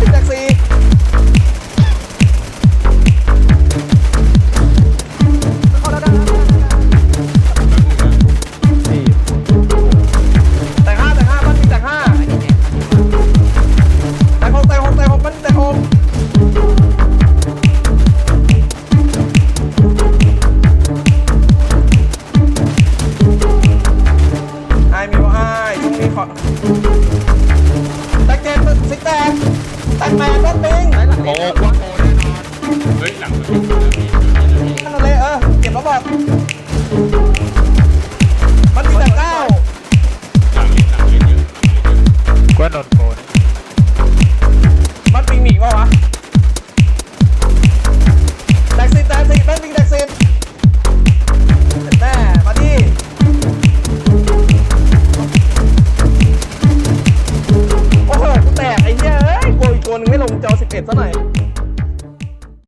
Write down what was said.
ติดแท็กซี่แต่งห้าแต่ห้าบ้านมีแต่ห้าแต่หกแต่หกแต่หกมันแต่หกอายมิวไอายช่วงนี้ขอ แปนต้นปิงโอ้โหเฮ้ยหลังขนนเลยเออเก็บระเบิดมันมีแต่เก้า หลังเล่นหลังเล่นเยอะหว่นโดนโก เผ็ดซะหน่อย